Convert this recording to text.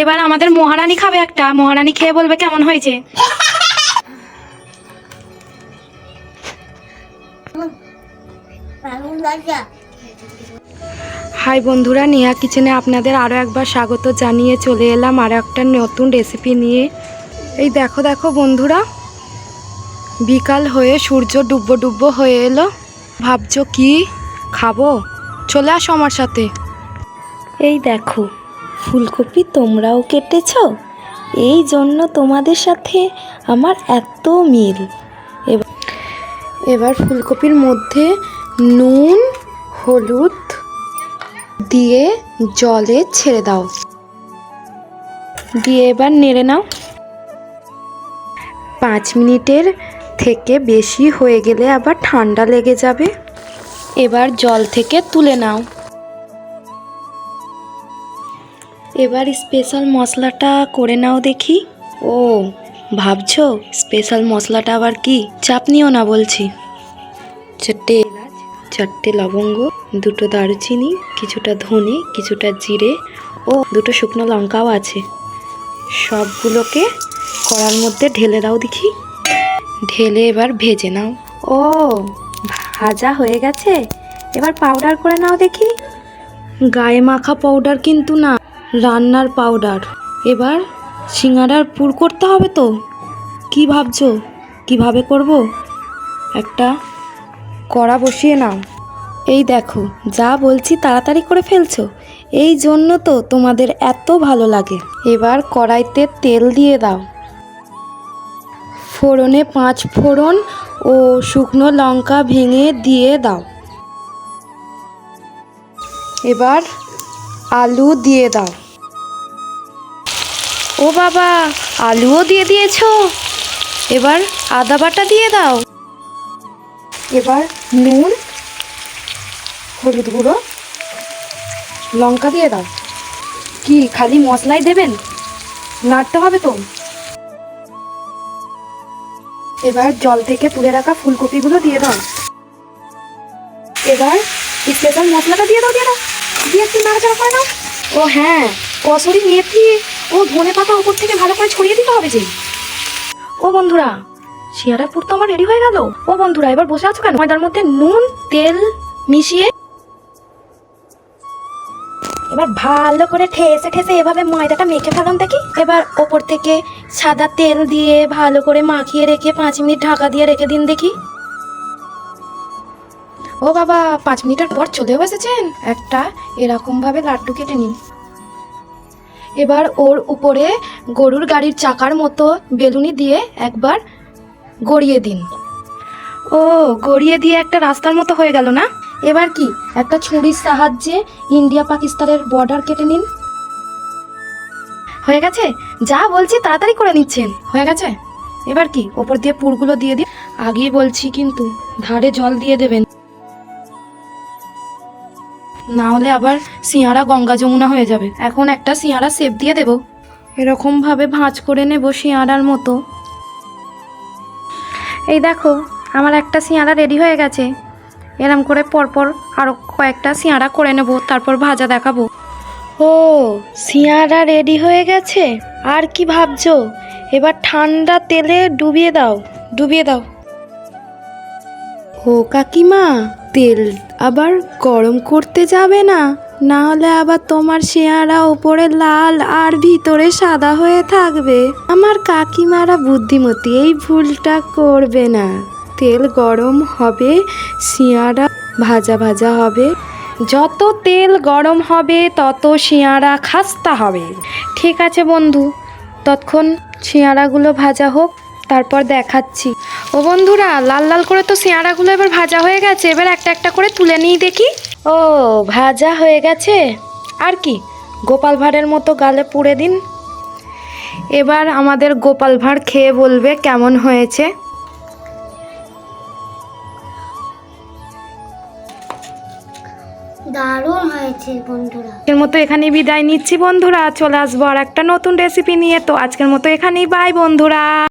এবার আমাদের মহারানী খাবে একটা। মহারানী খেয়ে বলবে কেমন হয়েছে। হাই বন্ধুরা নেহা কিচেনে আপনাদের আরও একবার স্বাগত জানিয়ে চলে এলাম আরও একটা নতুন রেসিপি নিয়ে। এই দেখো দেখো বন্ধুরা, বিকাল হয়ে সূর্য ডুব্বো ডুব্বো হয়ে এলো। ভাবছ কি খাব? চলে আসো আমার সাথে। এই দেখো ফুলকপি তোমরাও কেটেছ? এই জন্য তোমাদের সাথে আমার এত মিল। এবার ফুলকপির মধ্যে নুন, হলুদ দিয়ে জলে ছেড়ে দাও। দিয়ে এবার নেড়ে নাও। পাঁচ মিনিটের থেকে বেশি হয়ে গেলে আবার ঠান্ডা লেগে যাবে। এবার জল থেকে তুলে নাও। এবার স্পেশাল মশলাটা করে নাও দেখি। ও, ভাবছ? স্পেশাল মশলাটা আবার কি? চাপ নিও না বলছি। চারটে এলাচ চারটে লবঙ্গ, দুটো দারুচিনি, কিছুটা ধনে, কিছুটা জিরে ও দুটো শুকনো লঙ্কাও আছে। সবগুলোকে কড়ার মধ্যে ঢেলে দাও দেখি। ঢেলে এবার ভেজে নাও। ও, ভাজা হয়ে গেছে। এবার পাউডার করে নাও দেখি। গায়ে মাখা পাউডার কিন্তু না। রান্নার পাউডার এবার সিঙ্গারার পুর করতে হবে তো? কি ভাবছ? কীভাবে করব? একটা কড়া বসিয়ে নাও। এই দেখো, যা বলছি তাড়াতাড়ি করে ফেলছো। এই জন্য তো তোমাদের এত ভালো লাগে। এবার কড়াইতে তেল দিয়ে দাও। ফোড়নে পাঁচ ফোড়ন ও শুকনো লঙ্কা ভেঙে দিয়ে দাও। এবার আলু দিয়ে দাও। ও বাবা, আলুও দিয়ে দিয়েছ। এবার আদা বাটা দিয়ে দাও। এবার নুন, হলুদ গুঁড়ো, লঙ্কা দিয়ে দাও। কি, খালি মশলাই দেবেন? নাড়তে হবে তো। এবার জল থেকে তুলে রাখা ফুলকপিগুলো দিয়ে দাও। এবার স্পেশাল মশলাটা দিয়ে দাও দিয়ে দাও। দিয়ে একটু নাড়াচাড়া করে নাও। ও হ্যাঁ কসুরি মেথি ও ধনে পাতা উপর থেকে ভালো করে ছড়িয়ে দিতে হবে যে। ও বন্ধুরা শিয়ারা পুর তো আমার রেডি হয়ে গেল। ও বন্ধুরা, এবার বসে আছো কেন? ময়দার মধ্যে নুন, তেল মিশিয়ে এবার ভালো করে ঠেসে ঠেসে এভাবে ময়দাটা মেখে ফেলাম দেখি। এবার ওপর থেকে সাদা তেল দিয়ে ভালো করে মাখিয়ে রেখে পাঁচ মিনিট ঢাকা দিয়ে রেখে দিন দেখি। ও বাবা, পাঁচ মিনিটের পর চলেও এসেছেন? একটা এরকম ভাবে লাড্ডু কেটে নিন। এবার ওর উপরে গরুর গাড়ির চাকার মতো বেলুনি দিয়ে একবার গড়িয়ে দিন। ও গড়িয়ে দিয়ে একটা রাস্তার মতো হয়ে গেল না? এবার কি একটা ছুরির সাহায্যে ইন্ডিয়া পাকিস্তানের বর্ডার কেটে নিন। হয়ে গেছে? যা বলছি তাড়াতাড়ি করে নিচ্ছেন। হয়ে গেছে? এবার কি ওপর দিয়ে পুরগুলো দিয়ে দিন? আগেই বলছি কিন্তু ধারে জল দিয়ে দেবেন। না হলে আবার সিঁয়ারা গঙ্গা যমুনা হয়ে যাবে। এখন একটা সিঁয়ারা সেপ দিয়ে দেব। এরকম ভাবে ভাঁজ করে নেব সিঁয়ারার মতো। এই দেখো, আমার একটা সিঁয়ারা রেডি হয়ে গেছে। এরম করে পরপর আরও কয়েকটা সিঁয়ারা করে নেব, তারপর ভাজা দেখাবো। ও সিঁয়ারা রেডি হয়ে গেছে? আর কি ভাবছ? এবার ঠান্ডা তেলে ডুবিয়ে দাও ডুবিয়ে দাও। ও কাকিমা, তেল আবার গরম করতে যাবে না না হলে আবার তোমার শেয়ারা উপরে লাল আর ভিতরে সাদা হয়ে থাকবে। আমার কাকিমারা বুদ্ধিমতী, এই ভুলটা করবে না। তেল গরম হবে শিয়ারা ভাজা ভাজা হবে। যত তেল গরম হবে, তত শিয়ারা খাস্তা হবে। ঠিক আছে বন্ধু তৎক্ষণ শিয়ারাগুলো ভাজা হোক, তারপর দেখাচ্ছি। ও বন্ধুরা লাল লাল করে তো সিয়ারাগুলো এবার ভাজা হয়ে গেছে এবার একটা একটা করে তুলে নিই দেখি। ও ভাজা হয়ে গেছে? আর কি গোপাল ভাঁড়ের মতো গালে পুড়ে দিন। এবার আমাদের গোপাল ভাঁড় খেয়ে বলবে কেমন হয়েছে। দারুণ হয়েছে বন্ধুরা। আজকের মতো এখানেই বিদায় নিচ্ছি বন্ধুরা চলে আসব আর একটা নতুন রেসিপি নিয়ে। তো আজকের মতো এখানেই বাই বন্ধুরা।